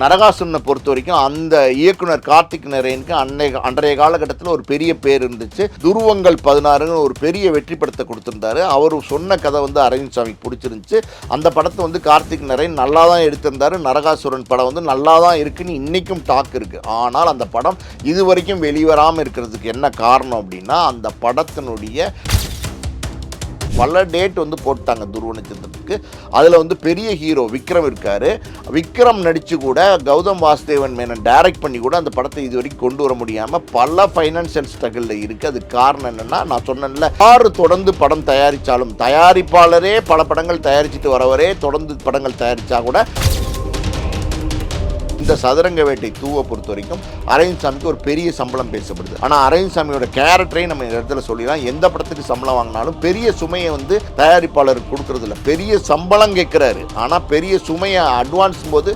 நரகாசுரனை பொறுத்த வரைக்கும் அந்த இயக்குனர் கார்த்திக் நரேனுக்கு அன்னை அன்றைய காலகட்டத்தில் ஒரு பெரிய பேர் இருந்துச்சு. துருவங்கள் பதினாறுன்னு ஒரு பெரிய வெற்றி படத்தை கொடுத்துருந்தாரு. அவர் சொன்ன கதை வந்து அரவிந்த் சாமிக்கு பிடிச்சிருந்துச்சு. அந்த படத்தை வந்து கார்த்திக் நரேன் நல்லா தான் எடுத்திருந்தாரு. நரகாசுரன் படம் வந்து நல்லா தான் இருக்குன்னு இன்றைக்கும் டாக் இருக்குது ஆனால் அந்த படம் இது வரைக்கும் வெளிவராமல் இருக்கிறதுக்கு என்ன காரணம் அப்படின்னா அந்த படத்தினுடைய பல டேட் வந்து போட்டாங்க துருவ நட்சத்திரத்துக்கு அதில் வந்து பெரிய ஹீரோ விக்ரம் இருக்கார். விக்ரம் நடித்து கூட கௌதம் வாசுதேவன் மேனன் டைரக்ட் பண்ணி கூட அந்த படத்தை இது வரைக்கும் கொண்டு வர முடியாமல் பல ஃபைனான்சியல் ஸ்ட்ரகிளில் இருக்குது அது காரணம் என்னென்னா நான் சொன்னேன்ல யார் தொடர்ந்து படம் தயாரித்தாலும் தயாரிப்பாளரே பல படங்கள் தயாரிச்சுட்டு வரவரே தொடர்ந்து படங்கள் தயாரித்தா கூட இந்த சதுரங்க வேட்டை தூவை பொறுத்த வரைக்கும் அரவிந்த் சாமிக்கு ஒரு பெரிய சம்பளம் பேசப்படுது. ஆனால் அரவிந்த் சாமியோட கேரக்டரை நம்ம இந்த இடத்துல சொல்லிடலாம். எந்த படத்துக்கு சம்பளம் வாங்கினாலும் பெரிய சுமையை வந்து தயாரிப்பாளருக்கு கொடுக்கறது இல்ல பெரிய சம்பளம் கேட்குறாரு. ஆனால் பெரிய சுமையை அட்வான்ஸ் போது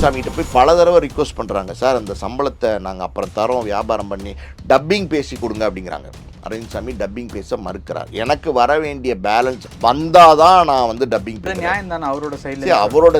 சாமிகிட்ட போய் பல தடவை ரிக்வஸ்ட் பண்ணுறாங்க சார் அந்த சம்பளத்தை நாங்கள் அப்புறம் தரோம். வியாபாரம் பண்ணி டப்பிங் பேசி கொடுங்க அப்படிங்கிறாங்க. அரவிந்த் சாமி டப்பிங் பேச மறுக்கிறார். எனக்கு வர வேண்டிய பேலன்ஸ் வந்தாதான் நான் வந்து டப்பிங் தானே? அவரோட சைடுல அவரோட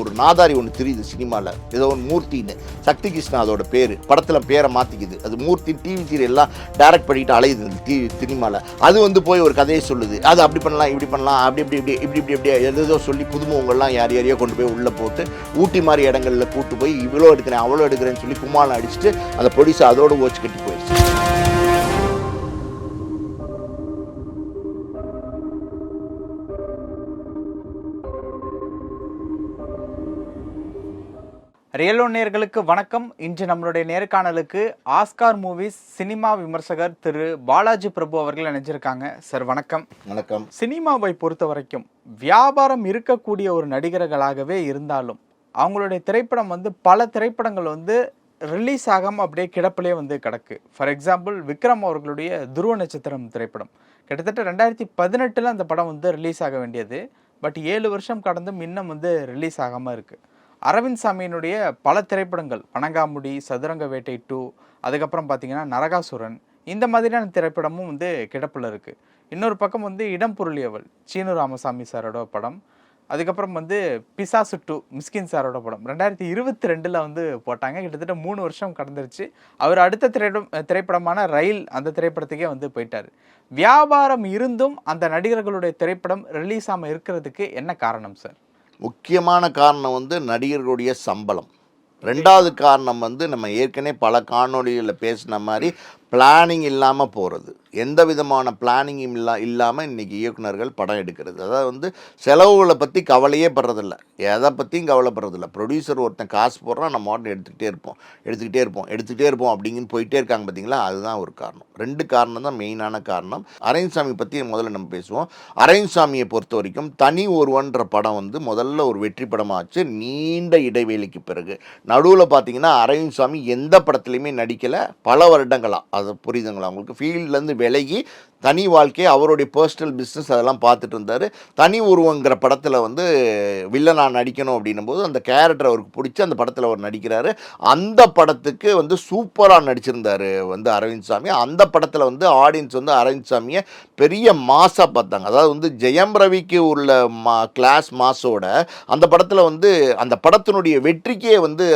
ஒரு நாதாரி ஒன்று தெரியுது சினிமாவில் ஏதோ ஒரு மூர்த்தின்னு. சக்தி கிருஷ்ணா அதோட பேர். படத்தில் பேரை மாற்றிக்குது அது மூர்த்தி டிவி சீரியல்லாம் டைரக்ட் பண்ணிட்டு அலையுது டிவி சினிமாவில் அது வந்து போய் ஒரு கதையை சொல்லுது. அது அப்படி பண்ணலாம் இப்படி பண்ணலாம் அப்படி இப்படி இப்படி இப்படி இப்படி இப்படி எதோ சொல்லி புதுமுகங்கள்லாம் யார் யாரையோ கொண்டு போய் உள்ளே போட்டு ஊட்டி மாதிரி இடங்களில் கூட்டு போய் இவ்வளோ எடுக்கிறேன் அவ்வளோ எடுக்கிறேன்னு சொல்லி கும்மாளம் அடிச்சுட்டு அந்த ப்ரொடியூசர் அதோடு ஓச்சு கட்டி போயிடுச்சு. ரியலோ நேயர்களுக்கு வணக்கம். இன்று நம்மளுடைய நேர்காணலுக்கு ஆஸ்கார் மூவிஸ் சினிமா விமர்சகர் திரு பாலாஜி பிரபு அவர்கள் இணைஞ்சிருக்காங்க. சார் வணக்கம். வணக்கம். சினிமாவை பொறுத்த வரைக்கும் வியாபாரம் இருக்கக்கூடிய ஒரு நடிகர்களாகவே இருந்தாலும் அவங்களுடைய திரைப்படம் வந்து பல திரைப்படங்கள் வந்து ரிலீஸ் ஆகாமல் அப்படியே கிடப்பிலே வந்து கிடக்கு. ஃபார் எக்ஸாம்பிள் விக்ரம் அவர்களுடைய துருவ நட்சத்திரம் திரைப்படம். கிட்டத்தட்ட ரெண்டாயிரத்தி பதினெட்டில் அந்த படம் வந்து ரிலீஸ் ஆக வேண்டியது. பட் ஏழு வருஷம் கடந்தும் இன்னும் வந்து ரிலீஸ் ஆகாமல் இருக்குது அரவிந்த் சாமியினுடைய பல திரைப்படங்கள் பனங்காமுடி சதுரங்க வேட்டை டூ அதுக்கப்புறம் பார்த்தீங்கன்னா நரகாசுரன் இந்த மாதிரியான திரைப்படமும் வந்து கிடப்பில் இருக்குது இன்னொரு பக்கம் வந்து இடம் பொருளியவள் சீனு ராமசாமி சாரோட படம். அதுக்கப்புறம் வந்து பிசாசு டூ மிஸ்கின் சாரோட படம். ரெண்டாயிரத்தி இருபத்தி ரெண்டில் வந்து போட்டாங்க. கிட்டத்தட்ட மூணு வருஷம் கடந்துருச்சு. அவர் அடுத்த திரைப்படம் திரைப்படமான ரயில் அந்த திரைப்படத்துக்கே வந்து போயிட்டார். வியாபாரம் இருந்தும் அந்த நடிகர்களுடைய திரைப்படம் ரிலீஸ் ஆகாமல் இருக்கிறதுக்கு என்ன காரணம் சார்? முக்கியமான காரணம் வந்து நடிகர்களுடைய சம்பளம். ரெண்டாவது காரணம் வந்து நம்ம ஏற்கனவே பல காணொளிகளில் பேசின மாதிரி பிளானிங் இல்லாமல் போகிறது எந்த விதமான பிளானிங்கும் இல்லா இல்லாமல் இன்றைக்கி இயக்குனர்கள் படம் எடுக்கிறது. அதாவது வந்து செலவுகளை பற்றி கவலையே படுறதில்ல. எதை பற்றியும் கவலைப்படுறதில்ல. ப்ரொடியூசர் ஒருத்தன் காசு போடுறான் நம்ம ஆர்டர் எடுத்துக்கிட்டே இருப்போம். எடுத்துக்கிட்டே இருப்போம் எடுத்துக்கிட்டே இருப்போம் அப்படிங்கன்னு போயிட்டே இருக்காங்க பார்த்தீங்களா அதுதான் ஒரு காரணம். ரெண்டு காரணம் தான் மெயினான காரணம். அரவிந்த் சாமி பற்றி முதல்ல நம்ம பேசுவோம். அரவிந்த் சாமியை பொறுத்த வரைக்கும் தனி ஒருவன்ற படம் வந்து முதல்ல ஒரு வெற்றி படமாச்சு. நீண்ட இடைவெளிக்கு பிறகு. நடுவில் பார்த்தீங்கன்னா அரவிந்த் சாமி எந்த படத்துலையுமே நடிக்கலை. பல வருடங்களாக அது புரியுதுங்களா? அவங்களுக்கு ஃபீல்ட்லேருந்து விலகி தனி வாழ்க்கையை அவருடைய பர்சனல் பிஸ்னஸ் அதெல்லாம் பார்த்துட்டு இருந்தார் தனி உருவங்கிற படத்தில் வந்து வில்லனாக நடிக்கணும் அப்படின்னும் போது அந்த கேரக்டர் அவருக்கு பிடிச்சி அந்த படத்தில் அவர் நடிக்கிறாரு. அந்த படத்துக்கு வந்து சூப்பராக நடிச்சிருந்தார் வந்து அரவிந்த் சாமி. அந்த படத்தில் வந்து ஆடியன்ஸ் வந்து அரவிந்த் சாமியை பெரிய மாஸாக பார்த்தாங்க. அதாவது வந்து ஜெயம் ரவிக்கு உள்ள மா கிளாஸ் மாஸோட அந்த படத்தில் வந்து அந்த படத்தினுடைய வெற்றிக்கே வந்து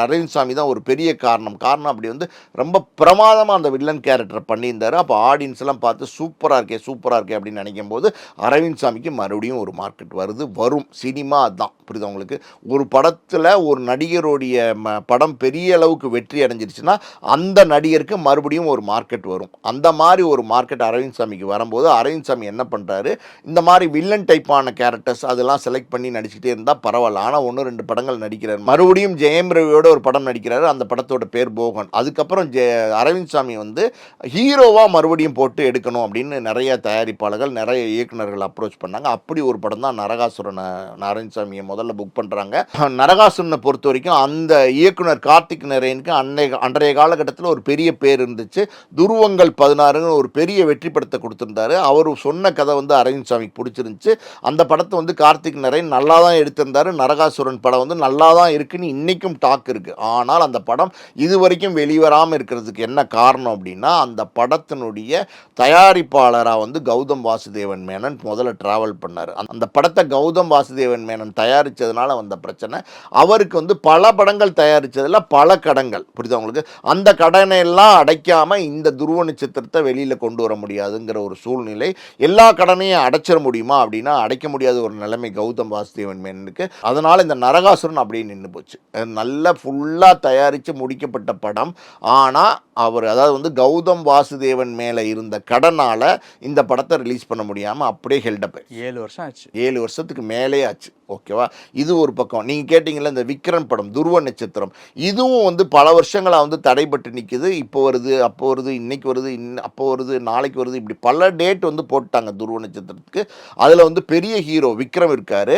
அரவிந்த் சாமி தான் ஒரு பெரிய காரணம். காரணம் அப்படி வந்து ரொம்ப பிரமாதமாக அந்த வில்லன் கேரக்டர் பண்ணியிருந்தாரு. அப்போ ஆடியன்ஸ்லாம் பார்த்து சூப்பராக இருக்கே சூப்பராக இருக்கே அப்படின்னு நினைக்கும் போது அரவிந்த் சாமிக்கு மறுபடியும் ஒரு மார்க்கெட் வருது. வரும். சினிமா அதுதான் புரியுது உங்களுக்கு? ஒரு படத்தில் ஒரு நடிகருடைய ம படம் பெரிய அளவுக்கு வெற்றி அடைஞ்சிருச்சுன்னா அந்த நடிகருக்கு மறுபடியும் ஒரு மார்க்கெட் வரும். அந்த மாதிரி ஒரு மார்க்கெட் அரவிந்த் சாமிக்கு வரும்போது அரவிந்த் சாமி என்ன பண்ணுறாரு இந்த மாதிரி வில்லன் டைப்பான கேரக்டர்ஸ் அதெல்லாம் செலக்ட் பண்ணி நடிச்சுட்டே இருந்தால் பரவாயில்ல. ஆனால் ஒன்று ரெண்டு படங்கள் நடிக்கிறார். மறுபடியும் ஜெயம் ரவியோட ஒரு படம் நடிக்கிறாரு. அந்த படத்தோட பேர் போகன் அதுக்கப்புறம் ஜெ அரவிந்த் சாமி வந்து ஹீரோவாக மறுபடியும் போட்டு எடுக்கணும். அப்படின்னு நிறைய தயாரிப்பாளர்கள் நிறைய இயக்குனர்கள் அப்ரோச் பண்ணாங்க. அப்படி ஒரு படம் தான் நரகாசுரனை நாராயணசாமியை முதல்ல புக் பண்ணுறாங்க நரகாசுரனை பொறுத்த வரைக்கும் அந்த இயக்குனர் கார்த்திக் நரேனுக்கு அன்னைய அன்றைய காலகட்டத்தில் ஒரு பெரிய பேர் இருந்துச்சு. துருவங்கள் பதினாறுன்னு ஒரு பெரிய வெற்றி படத்தை கொடுத்துருந்தாரு. அவர் சொன்ன கதை வந்து அரவிந்த்சாமிக்கு பிடிச்சிருந்துச்சு. அந்த படத்தை வந்து கார்த்திக் நரேன் நல்லா தான் எடுத்திருந்தாரு. நரகாசுரன் படம் வந்து நல்லா தான் இருக்குன்னு இன்றைக்கும் டாக் இருக்குது ஆனால் அந்த படம் இது வரைக்கும் வெளிவராமல் இருக்கிறதுக்கு என்ன காரணம் அப்படின்னா அந்த படத்தினுடைய தயார் தயாரிப்பாளராக வந்து கௌதம் வாசுதேவன் மேனன் முதல்ல ட்ராவல் பண்ணார். அந்த படத்தை கௌதம் வாசுதேவன் மேனன் தயாரித்ததுனால வந்த பிரச்சனை. அவருக்கு வந்து பல படங்கள் தயாரித்ததில் பல கடன்கள் புரியுதா உங்களுக்கு? அந்த கடனை எல்லாம் அடைக்காமல் இந்த துருவ நட்சத்திரத்தை வெளியில் கொண்டு வர முடியாதுங்கிற ஒரு சூழ்நிலை எல்லா கடனையும் அடைச்சிட முடியுமா அப்படின்னா அடைக்க முடியாத ஒரு நிலைமை கௌதம் வாசுதேவன் மேனனுக்கு. அதனால் இந்த நரகாசுரன் அப்படியே நின்று போச்சு. நல்லா ஃபுல்லாக தயாரித்து முடிக்கப்பட்ட படம். ஆனால் அவர் அதாவது வந்து கௌதம் வாசுதேவன் மேலே இருந்த கடனால் இந்த படத்தை ரிலீஸ் பண்ண முடியாமல் அப்படியே ஹெல்டப் ஏழு வருஷம் ஆச்சு. ஏழு வருஷத்துக்கு மேலே ஆச்சு. ஓகேவா? இது ஒரு பக்கம். நீங்கள் கேட்டிங்கல்ல இந்த விக்ரம் படம் துருவ நட்சத்திரம். இதுவும் வந்து பல வருஷங்களாக வந்து தடைப்பட்டு நிற்கிது இப்போ வருது அப்போ வருது இன்றைக்கி வருது இன் அப்போ வருது நாளைக்கு வருது இப்படி பல டேட் வந்து போட்டாங்க துருவ நட்சத்திரத்துக்கு. அதில் வந்து பெரிய ஹீரோ விக்ரம் இருக்கார்.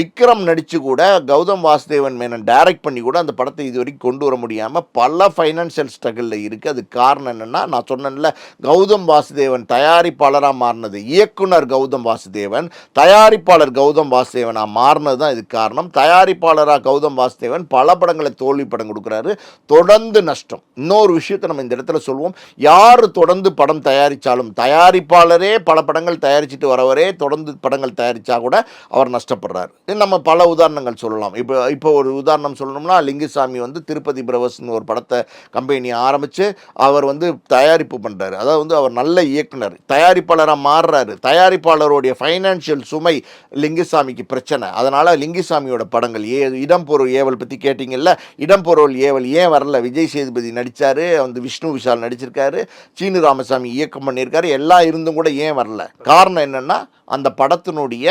விக்ரம் நடித்து கூட கௌதம் வாசுதேவன் மேனன் டைரக்ட் பண்ணி கூட அந்த படத்தை இது வரைக்கும் கொண்டு வர முடியாமல் பல ஃபைனான்சியல் ஸ்ட்ரகிளில் இருக்குது அது காரணம் என்னென்னா நான் சொன்னேன்ல கௌதம் வாசுதேவன் தயாரிப்பாளராக மாறினது இயக்குனர் கௌதம் வாசுதேவன் தயாரிப்பாளர் கௌதம் வாசுதேவனாக மாறினது தான் இதுக்கு காரணம். தயாரிப்பாளராக கௌதம் வாசுதேவன் பல படங்களை தோல்வி படம் கொடுக்குறாரு. தொடர்ந்து நஷ்டம். இன்னொரு விஷயத்தை நம்ம இந்த இடத்துல சொல்லுவோம் யார் தொடர்ந்து படம் தயாரித்தாலும் தயாரிப்பாளரே பல படங்கள் தயாரிச்சுட்டு வரவரே தொடர்ந்து படங்கள் தயாரித்தா கூட அவர் நஷ்டப்படுறாரு. நம்ம பல உதாரணங்கள் சொல்லலாம். இப்போ இப்போ ஒரு உதாரணம் சொல்லணும்னா லிங்குசாமி வந்து திருப்பதி பிரவஸ்னு ஒரு படத்தை கம்பெனி ஆரம்பித்து அவர் வந்து தயாரிப்பு பண்ணுறாரு அதாவது வந்து அவர் நல்ல இயக்குனர் தயாரிப்பாளராக மாறுறாரு. தயாரிப்பாளருடைய ஃபைனான்சியல் சுமை லிங்குசாமிக்கு பிரச்சனை. அதனால் லிங்குசாமியோட படங்கள் ஏ இடம்பொருள் ஏவல் பற்றி கேட்டிங்கல்ல இடம்பொருள் ஏவல் ஏன் வரல? விஜய் சேதுபதி நடித்தார் வந்து விஷ்ணு விஷால் நடிச்சிருக்காரு சீனு ராமசாமி இயக்கம் பண்ணியிருக்காரு எல்லாம் இருந்தும் கூட ஏன் வரல? காரணம் என்னென்னா அந்த படத்தினுடைய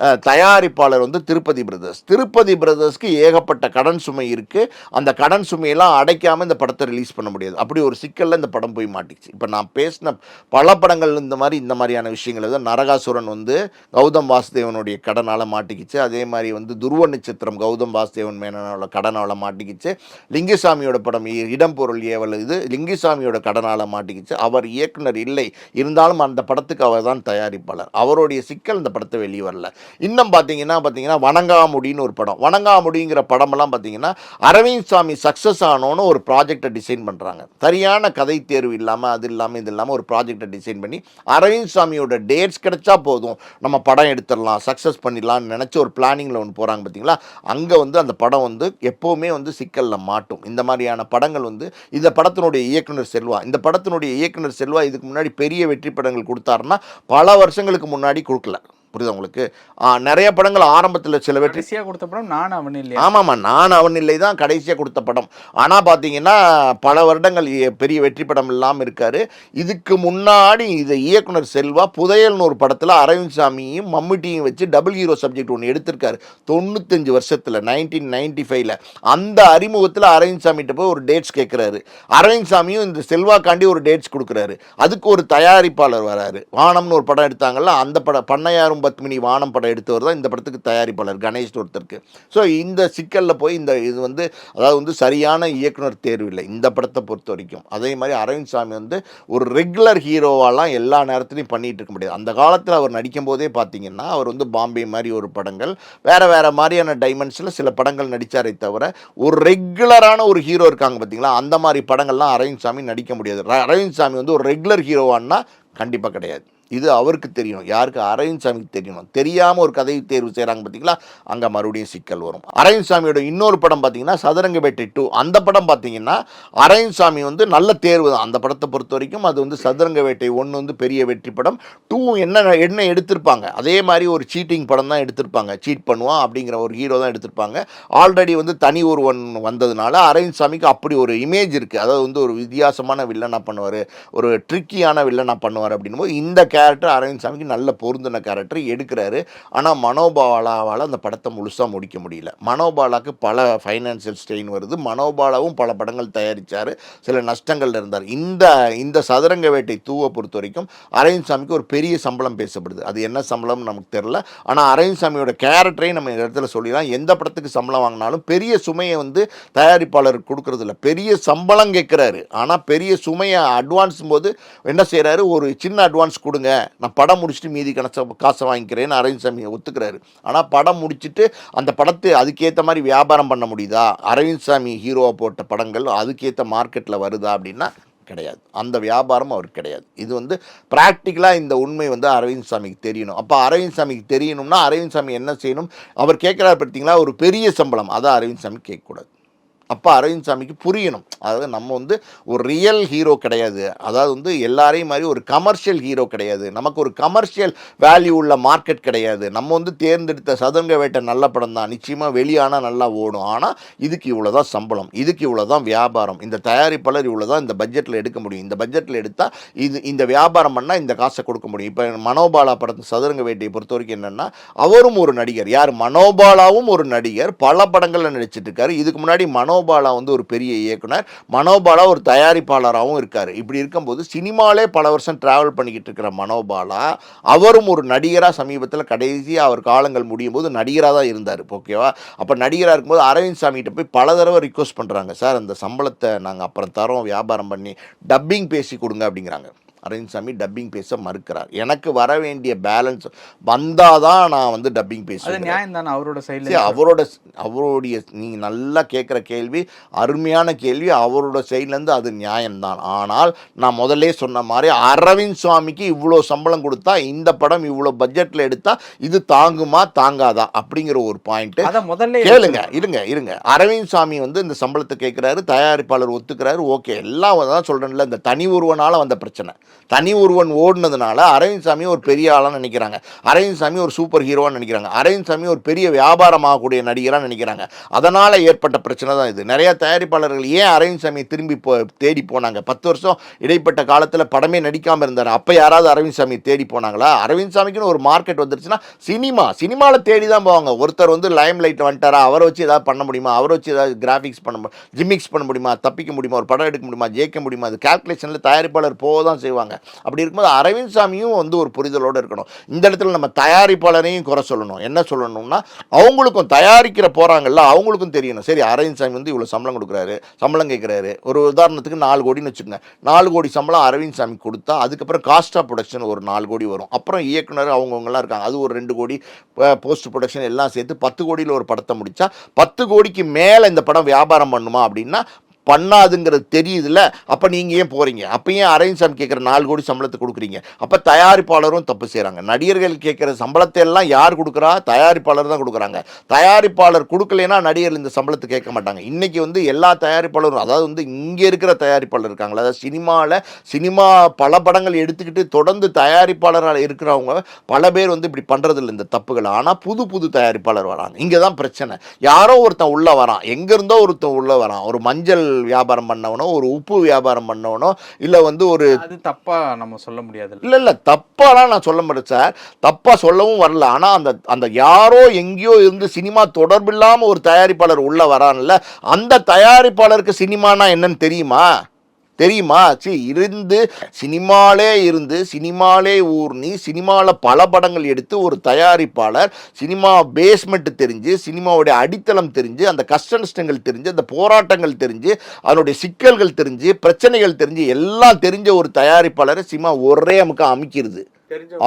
தயாரிப்பாளர் வந்து திருப்பதி பிரதர்ஸ். திருப்பதி பிரதர்ஸ்க்கு ஏகப்பட்ட கடன் சுமை இருக்குது அந்த கடன் சுமையெல்லாம் அடைக்காமல் இந்த படத்தை ரிலீஸ் பண்ண முடியாது. அப்படி ஒரு சிக்கலில் இந்த படம் போய் மாட்டிச்சு. இப்போ நான் பேசின பல படங்கள் இந்த மாதிரி இந்த மாதிரியான விஷயங்கள் தான் நரகாசுரன் வந்து கௌதம் வாசுதேவனுடைய கடனால் மாட்டிக்கிச்சு. அதே மாதிரி வந்து துருவ நட்சத்திரம் கௌதம் வாசுதேவன் மேனனோட கடனால் மாட்டிக்கிச்சு. லிங்குசாமியோட படம் இ- இடம்பொருள் ஏவல் இது லிங்குசாமியோட கடனால் மாட்டிக்கிச்சு. அவர் இயக்குனர் இல்லை. இருந்தாலும் அந்த படத்துக்கு அவர் தான் தயாரிப்பாளர். அவருடைய சிக்கல் இந்த படத்தை வெளியே வரல. இன்னும் பார்த்தீங்கன்னா பார்த்தீங்கன்னா வணங்காமுடின்னு ஒரு படம். வணங்காமுடிங்கிற படமெல்லாம் பார்த்தீங்கன்னா அரவிந்த் சாமி சக்ஸஸ் ஆனோன்னு ஒரு ப்ராஜெக்டை டிசைன் பண்ணுறாங்க சரியான கதை தேர்வு இல்லாமல் அது இல்லாமல் இது இல்லாமல் ஒரு ப்ராஜெக்டை டிசைன் பண்ணி அரவிந்த் சாமியோட டேட்ஸ் கிடைச்சா போதும். நம்ம படம் எடுத்துடலாம் சக்ஸஸ் பண்ணிடலாம்னு நினச்சி ஒரு பிளானிங்கில் ஒன்று போகிறாங்க பார்த்தீங்களா? அங்கே வந்து அந்த படம் வந்து எப்போவுமே வந்து சிக்கலில் மாட்டும். இந்த மாதிரியான படங்கள் வந்து இந்த படத்தினுடைய இயக்குனர் செல்வா. இந்த படத்தினுடைய இயக்குனர் செல்வா இதுக்கு முன்னாடி பெரிய வெற்றி படங்கள் கொடுத்தாருன்னா பல வருஷங்களுக்கு முன்னாடி கொடுக்கல. புரியுதா உங்களுக்கு? நிறைய படங்கள் ஆரம்பத்தில் சில வெற்றி கடைசியா கொடுத்த படம் நான் அவன் இல்லையா? ஆமாம்மா நான் அவன் இல்லை தான் கடைசியாக கொடுத்த படம். ஆனால் பார்த்தீங்கன்னா பல வருடங்கள் பெரிய வெற்றி படம் இல்லாமல் இருக்காரு. இதுக்கு முன்னாடி இது இயக்குனர் செல்வா புதையல்னு ஒரு படத்தில் அரவிந்த் சாமியும் மம்முட்டியும் வச்சு டபுள் ஹீரோ சப்ஜெக்ட் ஒன்று எடுத்திருக்காரு. தொண்ணூத்தஞ்சு வருஷத்தில் நைன்டீன் நைன்டி ஃபைவ்ல. அந்த அறிமுகத்தில் அரவிந்த் சாமிகிட்ட போய் ஒரு டேட்ஸ் கேட்குறாரு அரவிந்த் சாமியும் இந்த செல்வாக்காண்டி ஒரு டேட்ஸ் கொடுக்குறாரு. அதுக்கு ஒரு தயாரிப்பாளர் வராரு. வானம்னு ஒரு படம் எடுத்தாங்கல்ல அந்த படம் பண்ணையாரும் பத்மினி வானம் படம் எடுத்தவர் தான் இந்த படத்துக்கு தயாரிப்பாளர் கணேஷ் ஒருத்தருக்கு. ஸோ இந்த சிக்கலில் போய் இந்த இது வந்து அதாவது வந்து சரியான இயக்குனர் தேர்வு இல்லை இந்த படத்தை பொறுத்த வரைக்கும். அதே மாதிரி அரவிந்த் சாமி வந்து ஒரு ரெகுலர் ஹீரோவாலாம் எல்லா நேரத்துலையும் பண்ணிகிட்டு இருக்க முடியாது. அந்த காலத்தில் அவர் நடிக்கும் போதே பார்த்தீங்கன்னா அவர் வந்து பாம்பே மாதிரி ஒரு படங்கள் வேறு வேறு மாதிரியான டைமென்ஷனில் சில படங்கள் நடித்தாரே தவிர ஒரு ரெகுலரான ஒரு ஹீரோ இருக்காங்க பார்த்தீங்களா அந்த மாதிரி படங்கள்லாம் அரவிந்த் சாமி நடிக்க முடியாது. அரவிந்த் சாமி வந்து ஒரு ரெகுலர் ஹீரோவான்னா கண்டிப்பாக கிடையாது. இது அவருக்கு தெரியணும் யாருக்கு? அரவிந்த் சாமிக்கு தெரியணும் தெரியாமல் ஒரு கதை தேர்வு செய்கிறாங்க பார்த்தீங்களா அங்கே மறுபடியும் சிக்கல் வரும். அரவிந்த் சாமியோட இன்னொரு படம் பார்த்தீங்கன்னா சதுரங்க வேட்டை டூ அந்த படம் பார்த்தீங்கன்னா அரவிந்த் சாமி வந்து நல்ல தேர்வு தான். அந்த படத்தை பொறுத்த வரைக்கும் அது வந்து சதுரங்க வேட்டை ஒன்று வந்து பெரிய வெற்றி படம். டூ என்ன என்ன எடுத்திருப்பாங்க? அதே மாதிரி ஒரு சீட்டிங் படம் தான் எடுத்திருப்பாங்க. சீட் பண்ணுவான் அப்படிங்கிற ஒரு ஹீரோ தான் எடுத்திருப்பாங்க. ஆல்ரெடி வந்து தனி ஒருவன் வந்ததுனால அரவிந்த் சாமிக்கு அப்படி ஒரு இமேஜ் இருக்குது அதாவது வந்து ஒரு வித்தியாசமான வில்லனாக பண்ணுவார். ஒரு ட்ரிக்கியான வில்லனாக பண்ணுவார் அப்படின்னும் போது இந்த கேரக்டர் அரவிந்த் சாமிக்கு நல்ல பொருந்தின கேரக்டர் எடுக்கிறாரு. ஆனால் மனோபாலாவால் அந்த படத்தை முழுசாக முடிக்க முடியல. மனோபாலாவுக்கு பல ஃபைனான்சியல் ஸ்ட்ரெயின் வருது. மனோபாலாவும் பல படங்கள் தயாரித்தார் சில நஷ்டங்கள்ல இருந்தார். இந்த இந்த சதுரங்க வேட்டை தூவை பொறுத்த வரைக்கும் அரவிந்த் சாமிக்கு ஒரு பெரிய சம்பளம் பேசப்படுது. அது என்ன சம்பளம்னு நமக்கு தெரில ஆனால் அரவிந்த் சாமியோட கேரக்டரையும் நம்ம இந்த இடத்துல சொல்லிடலாம். எந்த படத்துக்கு சம்பளம் வாங்கினாலும் பெரிய சுமையை வந்து தயாரிப்பாளருக்கு கொடுக்கறது பெரிய சம்பளம் கேட்குறாரு. ஆனால் பெரிய சுமையை அட்வான்ஸ் போது என்ன செய்கிறாரு ஒரு சின்ன அட்வான்ஸ் கொடுங்க. நான் படம் முடிச்சுட்டு மீதி கணச காசை வாங்கிக்கிறேன்னு அரவிந்த் ஒத்துக்கிறாரு. ஆனால் படம் முடிச்சுட்டு அந்த படத்தை அதுக்கேற்ற மாதிரி வியாபாரம் பண்ண முடியுதா? அரவிந்த் சாமி ஹீரோவை போட்ட படங்கள் அதுக்கேற்ற மார்க்கெட்டில் வருதா அப்படின்னா கிடையாது. அந்த வியாபாரம் அவருக்கு கிடையாது. இது வந்து ப்ராக்டிக்கலாக இந்த உண்மை வந்து அரவிந்த் சாமிக்கு தெரியணும். அப்போ அரவிந்த் சாமிக்கு தெரியணும்னா அரவிந்த் சாமி என்ன செய்யணும்? அவர் கேட்குறாரு பார்த்தீங்களா ஒரு பெரிய சம்பளம். அதான் அரவிந்த் சாமி கேட்கக்கூடாது. அப்போ அரவிந்த் சாமிக்கு புரியணும். அதாவது நம்ம வந்து ஒரு ரியல் ஹீரோ கிடையாது. அதாவது வந்து எல்லாரையும் மாதிரி ஒரு கமர்ஷியல் ஹீரோ கிடையாது. நமக்கு ஒரு கமர்ஷியல் வேல்யூ உள்ள மார்க்கெட் கிடையாது. நம்ம வந்து தேர்ந்தெடுத்த சதுரங்க வேட்டை நல்ல படம் தான். நிச்சயமாக வெளியானால் நல்லா ஓடும். ஆனால் இதுக்கு இவ்வளோ தான் சம்பளம். இதுக்கு இவ்வளோ தான் வியாபாரம். இந்த தயாரிப்பாளர் இவ்வளோ தான் இந்த பட்ஜெட்டில் எடுக்க முடியும். இந்த பட்ஜெட்டில் எடுத்தால் இது இந்த வியாபாரம் பண்ணால் இந்த காசை கொடுக்க முடியும். இப்போ மனோபாலா படத்து சதுரங்க வேட்டையை பொறுத்த வரைக்கும் என்னென்னா அவரும் ஒரு நடிகர். யார்? மனோபாலாவும் ஒரு நடிகர். பல படங்களில் நடிச்சிட்டு இருக்காரு. இதுக்கு முன்னாடி மனோ மனோபாலா வந்து ஒரு பெரிய இயக்குனர். மனோபாலா ஒரு தயாரிப்பாளராகவும் இருக்கார். இப்படி இருக்கும்போது சினிமாலே பல வருஷம் ட்ராவல் பண்ணிக்கிட்டு இருக்கிற மனோபாலா அவரும் ஒரு நடிகராக சமீபத்தில் கடைசியாக அவர் காலங்கள் முடியும் போது நடிகராக தான் இருந்தார். ஓகேவா அப்போ நடிகராக இருக்கும்போது அரவிந்த் சாமிகிட்ட போய் பல தடவை ரிக்வஸ்ட் பண்ணுறாங்க சார் அந்த சம்பளத்தை நாங்கள் அப்புறம் தரோம். வியாபாரம் பண்ணி டப்பிங் பேசி கொடுங்க அப்படிங்கிறாங்க. அரவிந்த் சாமி டப்பிங் பேச மறுக்கிறார். எனக்கு வர வேண்டிய பேலன்ஸ் வந்தால் தான் நான் வந்து டப்பிங் பேசுவேன். நியாயம் தானே அவரோட சைடுல அவரோட அவருடைய நீங்கள் நல்லா கேட்குற கேள்வி அருமையான கேள்வி அவரோட சைட்லேருந்து அது நியாயம்தான். ஆனால் நான் முதல்ல சொன்ன மாதிரி அரவிந்த் சுவாமிக்கு இவ்வளோ சம்பளம் கொடுத்தா இந்த படம் இவ்வளோ பட்ஜெட்டில் எடுத்தா இது தாங்குமா தாங்காதா அப்படிங்கிற ஒரு பாயிண்ட்டு அத முதல்ல கேளுங்க இருங்க இருங்க. அரவிந்த் சாமி வந்து இந்த சம்பளத்தை கேட்குறாரு தயாரிப்பாளர் ஒத்துக்கிறாரு ஓகே. எல்லாம் தான் சொல்கிறேன்ல இந்த தனி ஒருவனால வந்த பிரச்சனை. தனி ஒருவன் ஓடினதுனால அரவிந்த் சாமி ஒரு பெரிய ஆளாக நினைக்கிறாங்க. அரவிந்த் சாமி ஒரு சூப்பர் ஹீரோவாக நினைக்கிறாங்க. அரவிந்த் சாமி ஒரு பெரிய வியாபாரமாகக்கூடிய நடிகராக நினைக்கிறாங்க. அதனால் ஏற்பட்ட பிரச்சனை தான் இது. நிறையா தயாரிப்பாளர்கள் ஏன் அரவிந்த் சாமியை திரும்பி போ தேடி போனாங்க? பத்து வருஷம் இடைப்பட்ட காலத்தில் படமே நடிக்காமல் இருந்தார். அப்போ யாராவது அரவிந்த் சாமி தேடி போனாங்களா? அரவிந்த் சாமிக்குன்னு ஒரு மார்க்கெட் வந்துருச்சுன்னா சினிமா சினிமாவில் தேடி தான் போவாங்க. ஒருத்தர் வந்து லைம் லைட் வந்துட்டாரா? அவரை வச்சு ஏதாவது பண்ண முடியுமா? அவரை வச்சு ஏதாவது கிராஃபிக்ஸ் பண்ண முடியும்? ஜிமிக்ஸ் பண்ண முடியுமா? தப்பிக்க முடியுமா? ஒரு படம் எடுக்க முடியுமா? ஜெயிக்க முடியுமா? அது கால்குலேஷனில் தயாரிப்பாளர் போக தான் செய்வாங்க. அப்படி இருக்கும்போது அரவிந்த் சாமியும் வந்து ஒரு புரிதலோடு இருக்கணும். இந்த இடத்துல நம்ம தயாரிப்பாளரையும் குறை சொல்லணும். என்ன சொல்லணும்னா அவங்களுக்கும் தயாரிக்கிற போகிறாங்கல்ல அவங்களுக்கும் தெரியணும். சரி அரவிந்த் சாமி வந்து இவ்வளோ சம்பளம் கொடுக்குறாரு சம்பளம் கேட்குறாரு ஒரு உதாரணத்துக்கு நாலு கோடின்னு வச்சுக்கோங்க. நாலு கோடி சம்பளம் அரவிந்த் சாமி கொடுத்தா அதுக்கப்புறம் காஸ்ட் ஆஃப் ப்ரொடக்ஷன் ஒரு நாலு கோடி வரும். அப்புறம் இயக்குனர் அவங்கவுங்கலாம் இருக்காங்க. அது ஒரு ரெண்டு கோடி போஸ்ட் ப்ரொடக்ஷன் எல்லாம் சேர்த்து பத்து கோடியில் ஒரு படத்தை முடித்தா பத்து கோடிக்கு மேலே இந்த படம் வியாபாரம் பண்ணுமா அப்படின்னா பண்ணாதுங்கிறது தெரியுதுல்ல? அப்போ நீங்கள் ஏன் போகிறீங்க அப்போ ஏன் அரேஞ்ச் கேட்குற நாலு கோடி சம்பளத்தை கொடுக்குறீங்க? அப்போ தயாரிப்பாளரும் தப்பு செய்கிறாங்க நடிகர்கள் கேட்குற சம்பளத்தை எல்லாம் யார் கொடுக்குறா? தயாரிப்பாளர் தான் கொடுக்குறாங்க. தயாரிப்பாளர் கொடுக்கலைன்னா நடிகர்கள் இந்த சம்பளத்தை கேட்க மாட்டாங்க. இன்றைக்கி வந்து எல்லா தயாரிப்பாளரும் அதாவது வந்து இங்கே இருக்கிற தயாரிப்பாளர் இருக்காங்களா அதாவது சினிமாவில் சினிமா பல படங்கள் எடுத்துக்கிட்டு தொடர்ந்து தயாரிப்பாளராக இருக்கிறவங்க பல பேர் வந்து இப்படி பண்ணுறதில்ல இந்த தப்புகள். ஆனால் புது புது தயாரிப்பாளர் வராங்க. இங்கே தான் பிரச்சனை. யாரோ ஒருத்தன் உள்ளே வரான். எங்கேருந்தோ ஒருத்தன் உள்ளே வரான். ஒரு மஞ்சள் வியாபாரம் பண்ணவனோ ஒரு உப்பு வியாபாரம் பண்ணவனோ இல்லை வந்து ஒரு அது தப்பா நம்ம சொல்ல முடியாது இல்லை இல்லை தப்பாலாம் நான் சொல்ல மாட்டேன் சார். தப்பாக சொல்லவும் வரல. ஆனால் அந்த அந்த யாரோ எங்கேயோ இருந்து சினிமா தொடர்பில்லாமல் ஒரு தயாரிப்பாளர் உள்ளே வரான்ல அந்த தயாரிப்பாளருக்கு சினிமானா என்னன்னு தெரியுமா? தெரியுமா? சி இருந்து சினிமாலே இருந்து சினிமாலே ஊர்னி சினிமாவில் பல படங்கள் எடுத்து ஒரு தயாரிப்பாளர் சினிமா பேஸ்மெண்ட் தெரிஞ்சு சினிமாவுடைய அடித்தளம் தெரிஞ்சு அந்த கஷ்ட நஷ்டங்கள் தெரிஞ்சு அந்த போராட்டங்கள் தெரிஞ்சு அதனுடைய சிக்கல்கள் தெரிஞ்சு பிரச்சனைகள் தெரிஞ்சு எல்லாம் தெரிஞ்ச ஒரு தயாரிப்பாளரை சினிமா ஒரே நமக்கு அமைக்கிறது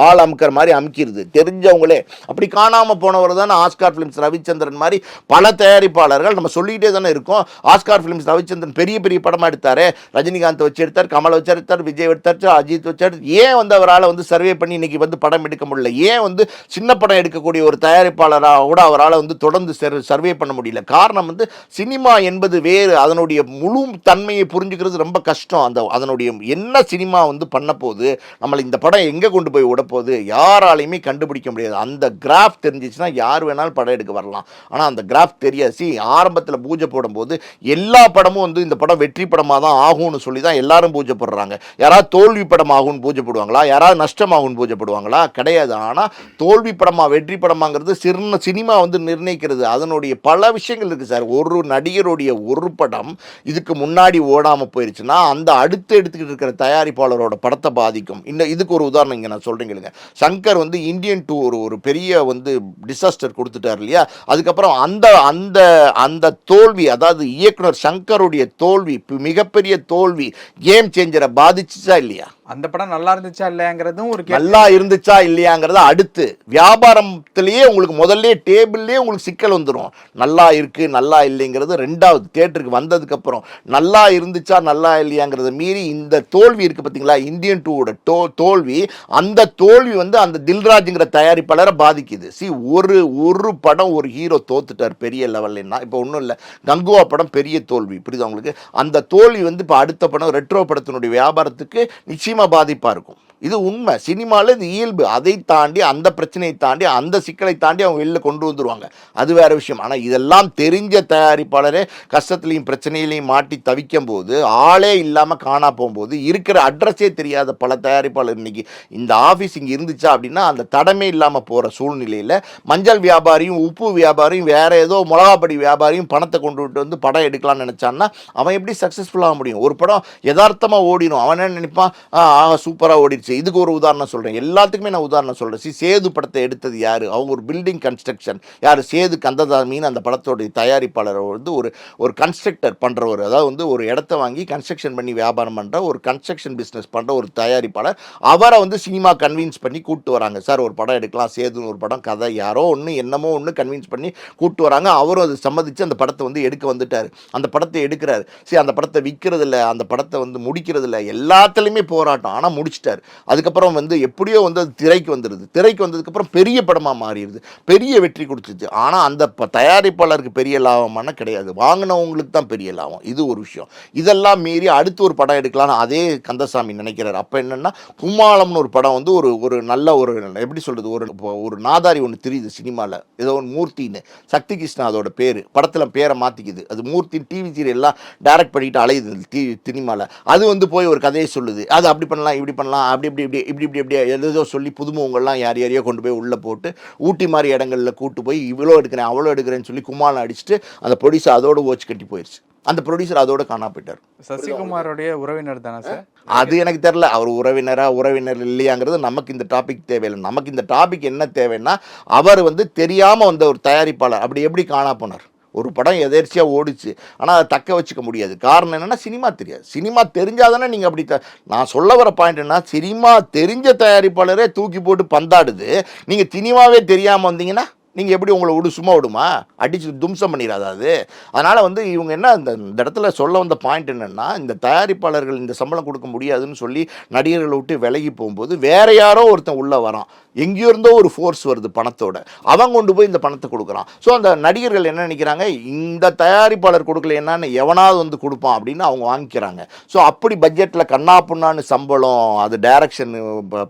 ஆள் அமுக்கிற மாதிரி அமுக்கிடுது தெரிஞ்சவங்களே. அப்படி காணாமல் போனவர் தானே ஆஸ்கார் ஃபிலிம்ஸ் ரவிச்சந்திரன் மாதிரி பல தயாரிப்பாளர்கள். நம்ம சொல்லிக்கிட்டே தானே இருக்கோம். ஆஸ்கார் ஃபிலிம்ஸ் ரவிச்சந்திரன் பெரிய பெரிய படமாக எடுத்தார். ரஜினிகாந்த் வச்சு எடுத்தார் கமல் வச்சு எடுத்தார் விஜய் எடுத்தார் அஜித் வச்சு ஏன் வந்து அவரால் வந்து சர்வே பண்ணி இன்னைக்கு வந்து படம் எடுக்க முடியல? ஏன் வந்து சின்ன படம் எடுக்கக்கூடிய ஒரு தயாரிப்பாளராக கூட அவரால் வந்து தொடர்ந்து சர்வே பண்ண முடியல? காரணம் வந்து சினிமா என்பது வேறு. அதனுடைய முழு தன்மையை புரிஞ்சுக்கிறது ரொம்ப கஷ்டம். அந்த அதனுடைய என்ன சினிமா வந்து பண்ண போகுது? நம்மளை இந்த படம் எங்கே கொண்டு போய் விடப்போகுது. யாராலையுமே கண்டுபிடிக்க முடியாது. அந்த கிராஃப் தெரிஞ்சிச்சுன்னா யார் வேணாலும் படம் எடுக்க வரலாம். ஆனால் அந்த கிராஃப் தெரியாது. சி ஆரம்பத்தில் பூஜை போடும்போது எல்லா படமும் வந்து இந்த படம் வெற்றி படமாக தான் ஆகும்னு சொல்லி தான் எல்லாரும் பூஜை போடுறாங்க. யாராவது தோல்வி படம் ஆகும்னு பூஜை போடுவாங்களா? யாராவது நஷ்டமாகும்னு பூஜை போடுவாங்களா? கிடையாது. ஆனால் தோல்வி படமா வெற்றி படமாங்கிறது சின்ன சினிமா வந்து நிர்ணயிக்கிறது. அதனுடைய பல விஷயங்கள் இருக்குது சார். ஒரு நடிகருடைய ஒரு படம் இதுக்கு முன்னாடி ஓடாமல் போயிருச்சுன்னா அந்த அடுத்து எடுத்துக்கிட்டு இருக்கிற தயாரிப்பாளரோட படத்தை பாதிக்கும். இன்னும் இதுக்கு ஒரு உதாரணம் இங்கே நான் சொல்கிறேன் கேளுங்க. சங்கர் வந்து இந்தியன் டூ ஒரு ஒரு பெரிய வந்து டிசாஸ்டர் கொடுத்துட்டார் இல்லையா? அதுக்கப்புறம் அந்த அந்த அந்த தோல்வி அதாவது இயக்குனர் சங்கருடைய தோல்வி மிகப்பெரிய தோல்வி கேம் சேஞ்சரை பாதிச்சுச்சா இல்லையா? அந்த படம் நல்லா இருந்துச்சா இல்லையாங்கிறதும் ஒரு நல்லா இருந்துச்சா இல்லையாங்கிறத அடுத்து வியாபாரத்திலேயே உங்களுக்கு முதல்ல டேபிள்லேயே உங்களுக்கு சிக்கல் வந்துடும் நல்லா இருக்கு நல்லா இல்லைங்கிறது ரெண்டாவது தேட்டருக்கு வந்ததுக்கப்புறம் நல்லா இருந்துச்சா நல்லா இல்லையாங்கிறத மீறி இந்த தோல்வி இருக்கு பார்த்தீங்களா? இந்தியன் டூவோட டோ தோல்வி அந்த தோல்வி வந்து அந்த தில்ராஜுங்கிற தயாரிப்பாளரை பாதிக்குது. சி ஒரு ஒரு படம் ஒரு ஹீரோ தோத்துட்டார் பெரிய லெவல்லன்னா இப்போ ஒன்றும் இல்லை. கங்குவா படம் பெரிய தோல்வி. புரியுது உங்களுக்கு? அந்த தோல்வி வந்து இப்போ அடுத்த படம் ரெட்ரோ படத்தினுடைய வியாபாரத்துக்கு நிச்சயமாக பாதிப்பாக இருக்கும். இது உண்மை. சினிமாவில் இது இயல்பு. அதை தாண்டி அந்த பிரச்சனையை தாண்டி அந்த சிக்கலை தாண்டி அவங்க வெளில கொண்டு வந்துடுவாங்க அது வேறு விஷயம். ஆனால் இதெல்லாம் தெரிஞ்ச தயாரிப்பாளரே கஷ்டத்துலையும் பிரச்சனையிலையும் மாட்டி தவிக்கும் போது ஆளே இல்லாமல் காணா போகும்போது இருக்கிற அட்ரஸே தெரியாத பல தயாரிப்பாளர் இன்றைக்கி இந்த ஆஃபீஸ் இங்கே இருந்துச்சா அப்படின்னா அந்த தடமே இல்லாமல் போகிற சூழ்நிலையில் மஞ்சள் வியாபாரியும் உப்பு வியாபாரியும் வேறு ஏதோ மிளகாப்படி வியாபாரியும் பணத்தை கொண்டு விட்டு வந்து படம் எடுக்கலாம்னு நினச்சான்னா அவன் எப்படி சக்ஸஸ்ஃபுல்லாக முடியும்? ஒரு படம் யதார்த்தமாக ஓடிடும். அவன் என்ன நினைப்பான்? ஆ சூப்பராக ஓடிடுச்சு. இதுக்கு ஒரு உதாரணம் சொல்கிறேன் எல்லாத்துக்குமே நான் உதாரணம் சொல்கிறேன் சி சேது படத்தை எடுத்தது யார்? அவங்க ஒரு பில்டிங் கன்ஸ்ட்ரக்ஷன் யார்? சேது கந்ததாமின்னு அந்த படத்தோடைய தயாரிப்பாளர் வந்து ஒரு ஒரு கன்ஸ்ட்ரக்டர் பண்ணுறவர் அதாவது வந்து ஒரு இடத்த வாங்கி கன்ஸ்ட்ரக்ஷன் பண்ணி வியாபாரம் பண்ணுற ஒரு கன்ஸ்ட்ரக்ஷன் பிஸ்னஸ் பண்ணுற ஒரு தயாரிப்பாளர். அவரை வந்து சினிமா கன்வின்ஸ் பண்ணி கூப்பிட்டு வராங்க. சார் ஒரு படம் எடுக்கலாம். சேதுன்னு ஒரு படம் கதை யாரோ ஒன்று என்னமோ ஒன்று கன்வின்ஸ் பண்ணி கூப்பிட்டு வராங்க. அவரும் அது சம்மதிச்சு அந்த படத்தை வந்து எடுக்க வந்துட்டார். அந்த படத்தை எடுக்கிறார். சரி அந்த படத்தை விற்கிறதில்ல அந்த படத்தை வந்து முடிக்கிறது இல்லை எல்லாத்துலேயுமே போராட்டம். ஆனால் முடிச்சிட்டார். அதுக்கப்புறம் வந்து எப்படியோ வந்து அது திரைக்கு வந்துடுது திரைக்கு வந்ததுக்கப்புறம் பெரிய படமாக மாறிடுது. பெரிய வெற்றி கொடுத்துச்சு. ஆனால் அந்த ப- தயாரிப்பாளருக்கு பெரிய லாபமான கிடையாது. வாங்கினவங்களுக்கு தான் பெரிய லாபம். இது ஒரு விஷயம். இதெல்லாம் மீறி அடுத்து ஒரு படம் எடுக்கலாம்னு அதே கந்தசாமி நினைக்கிறார். அப்போ என்னென்னா கும்மாளம்னு ஒரு படம் வந்து ஒரு ஒரு நல்ல ஒரு எப்படி சொல்கிறது ஒரு ஒரு நாதாரி ஒன்று தெரியுது சினிமாவில் ஏதோ ஒரு மூர்த்தின்னு. சக்தி கிருஷ்ணா அதோட பேர். படத்தில் பேரை மாற்றிக்குது அது மூர்த்தி டிவி சீரியல்லாம் டைரக்ட் பண்ணிட்டு அலையுது டி சினிமாவில் அது வந்து போய் ஒரு கதையை சொல்லுது. அது அப்படி பண்ணலாம் இப்படி பண்ணலாம் அப்படி இப்படி இப்படி இப்படி இப்படி இப்படி ஏதோ சொல்லி புதுமுகங்கள்லாம் யார் யாரையோ கொண்டு போய் உள்ளே போட்டு ஊட்டி மாதிரி இடங்களில் கூட்டு போய் இவ்வளோ எடுக்கிறேன் அவ்வளோ எடுக்கிறேன்னு சொல்லி கும்மாளம் அடிச்சுட்டு அந்த ப்ரொடியூசர் அதோட ஓச்சு கட்டி போயிடுச்சு அந்த ப்ரொடியூசர் அதோட காணா போயிட்டார். சசிகுமாரோடைய உறவினர் தானே சார்? அது எனக்கு தெரில அவர் உறவினரா உறவினர் இல்லையாங்கிறது நமக்கு இந்த டாபிக் தேவையில்லை. நமக்கு இந்த டாபிக் என்ன தேவைன்னா அவர் வந்து தெரியாமல் வந்த ஒரு தயாரிப்பாளர். அப்படி எப்படி காணா போனார்? ஒரு படம் எதேர்ச்சியாக ஓடிச்சு. ஆனால் அதை தக்க வச்சுக்க முடியாது. காரணம் என்னென்னா சினிமா தெரியாது. சினிமா தெரிஞ்சாதானே நீங்கள் அப்படி த நான் சொல்ல வர பாயிண்ட் என்ன சினிமா தெரிஞ்ச தயாரிப்பாளரே தூக்கி போட்டு பந்தாடுது. நீங்கள் சினிமாவே தெரியாமல் வந்தீங்கன்னா நீங்கள் எப்படி உங்களை விடு சும்மா விடுமா? அடிச்சு தும்சம் பண்ணிடாதா அது. அதனால் வந்து இவங்க என்ன இந்த இந்த இடத்துல சொல்ல வந்த பாயிண்ட் என்னென்னா இந்த தயாரிப்பாளர்கள் இந்த சம்பளம் கொடுக்க முடியாதுன்னு சொல்லி நடிகர்களை விட்டு விலகி போகும்போது வேற யாரோ ஒருத்தன் உள்ளே வரான். எங்கேயோ இருந்தோ ஒரு ஃபோர்ஸ் வருது பணத்தோட. அவன் கொண்டு போய் இந்த பணத்தை கொடுக்குறான். ஸோ அந்த நடிகர்கள் என்ன நினைக்கிறாங்க? இந்த தயாரிப்பாளர் கொடுக்கல என்னன்னு எவனாவது வந்து கொடுப்பான் அப்படின்னு அவங்க வாங்கிக்கிறாங்க. ஸோ அப்படி பட்ஜெட்டில் கண்ணா புண்ணான்னு சம்பளம் அது டைரக்ஷன்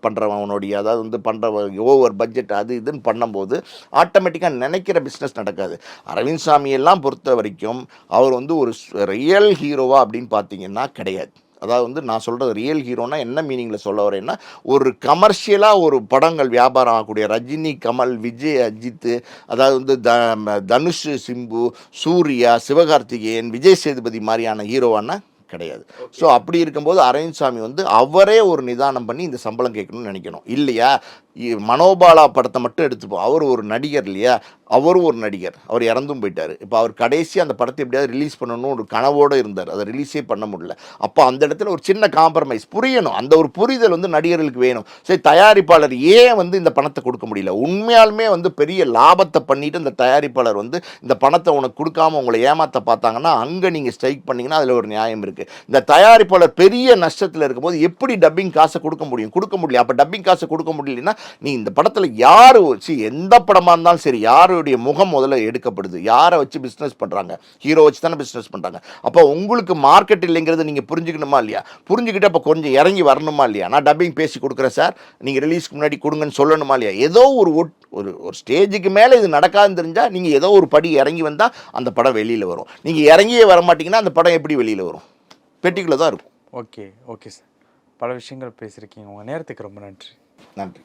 பண்ணுறவனுடைய அதாவது வந்து பண்ணுற ஓவர் பட்ஜெட் அது இதுன்னு பண்ணும்போது ஆட்டோமேட்டிக்காக நினைக்கிற பிஸ்னஸ் நடக்காது. அரவிந்த் சாமியெல்லாம் பொறுத்த வரைக்கும் அவர் வந்து ஒரு ரியல் ஹீரோவா அப்படின்னு பார்த்தீங்கன்னா கிடையாது. அதாவது வந்து நான் சொல்கிறது ரியல் ஹீரோனா என்ன மீனிங்கில் சொல்ல வரேன்னா ஒரு கமர்ஷியலாக ஒரு படங்கள் வியாபாரம் ஆகக்கூடிய ரஜினி கமல் விஜய் அஜித் அதாவது வந்து த தனுஷ் சிம்பு சூர்யா சிவகார்த்திகேயன் விஜய் சேதுபதி மாதிரியான ஹீரோவானா கிடையாது. ஸோ அப்படி இருக்கும்போது அரவிந்த் சாமி வந்து அவரே ஒரு நிதானம் பண்ணி இந்த சம்பளம் கேட்கணும்னு நினைக்கணும். இல்லையா? மனோபாலா படத்தை மட்டும் எடுத்துப்போம். அவர் ஒரு நடிகர் இல்லையா? அவரும் ஒரு நடிகர். அவர் இறந்தும் போயிட்டார். இப்போ அவர் கடைசி அந்த படத்தை எப்படியாவது ரிலீஸ் பண்ணணும்னு ஒரு கனவோடு இருந்தார். அதை ரிலீஸே பண்ண முடியல. அப்போ அந்த இடத்துல ஒரு சின்ன காம்ப்ரமைஸ் புரியணும். அந்த ஒரு புரிதல் வந்து நடிகர்களுக்கு வேணும். சரி தயாரிப்பாளர் ஏன் வந்து இந்த பணத்தை கொடுக்க முடியல? உண்மையாலுமே வந்து பெரிய லாபத்தை பண்ணிட்டு இந்த தயாரிப்பாளர் வந்து இந்த பணத்தை உனக்கு கொடுக்காம உங்களை ஏமாத்த பார்த்தாங்கன்னா அங்கே நீங்கள் ஸ்ட்ரைக் பண்ணிங்கன்னா அதில் ஒரு நியாயம் இருக்குது இந்த தயாரிப்பாளர் பெரிய நஷ்டத்தில் இருக்கும்போது எப்படி டப்பிங் காசை கொடுக்க முடியும்? கொடுக்க முடியல. அப்போ டப்பிங் காசை கொடுக்க முடியலன்னா நீ இந்த படத்தில் யார்? சி எந்த படமாக இருந்தாலும் சரி யார் யாருடைய முகம் முதல்ல எடுக்கப்படுது. யாரை வச்சு பிஸ்னஸ் பண்ணுறாங்க ஹீரோ வச்சு தானே பிஸ்னஸ் பண்ணுறாங்க அப்போ உங்களுக்கு மார்க்கெட் இல்லைங்கிறத நீங்கள் புரிஞ்சுக்கணுமா இல்லையா? புரிஞ்சுக்கிட்டு அப்போ கொஞ்சம் இறங்கி வரணுமா இல்லையா? நான் டப்பிங் பேசி கொடுக்குறேன் சார் நீங்கள் ரிலீஸ்க்கு முன்னாடி கொடுங்கன்னு சொல்லணுமா இல்லையா? ஏதோ ஒரு ஒரு ஒரு ஸ்டேஜுக்கு மேலே இது நடக்காதுன்னு தெரிஞ்சால் நீங்கள் ஏதோ ஒரு படி இறங்கி வந்தால் அந்த படம் வெளியில் வரும். நீங்கள் இறங்கியே வர மாட்டீங்கன்னா அந்த படம் எப்படி வெளியில் வரும்? பெட்டிக்குள்ளே தான் இருக்கும். ஓகே ஓகே சார் பல விஷயங்கள் பேசியிருக்கீங்க. உங்கள் நேரத்துக்கு ரொம்ப நன்றி. நன்றி.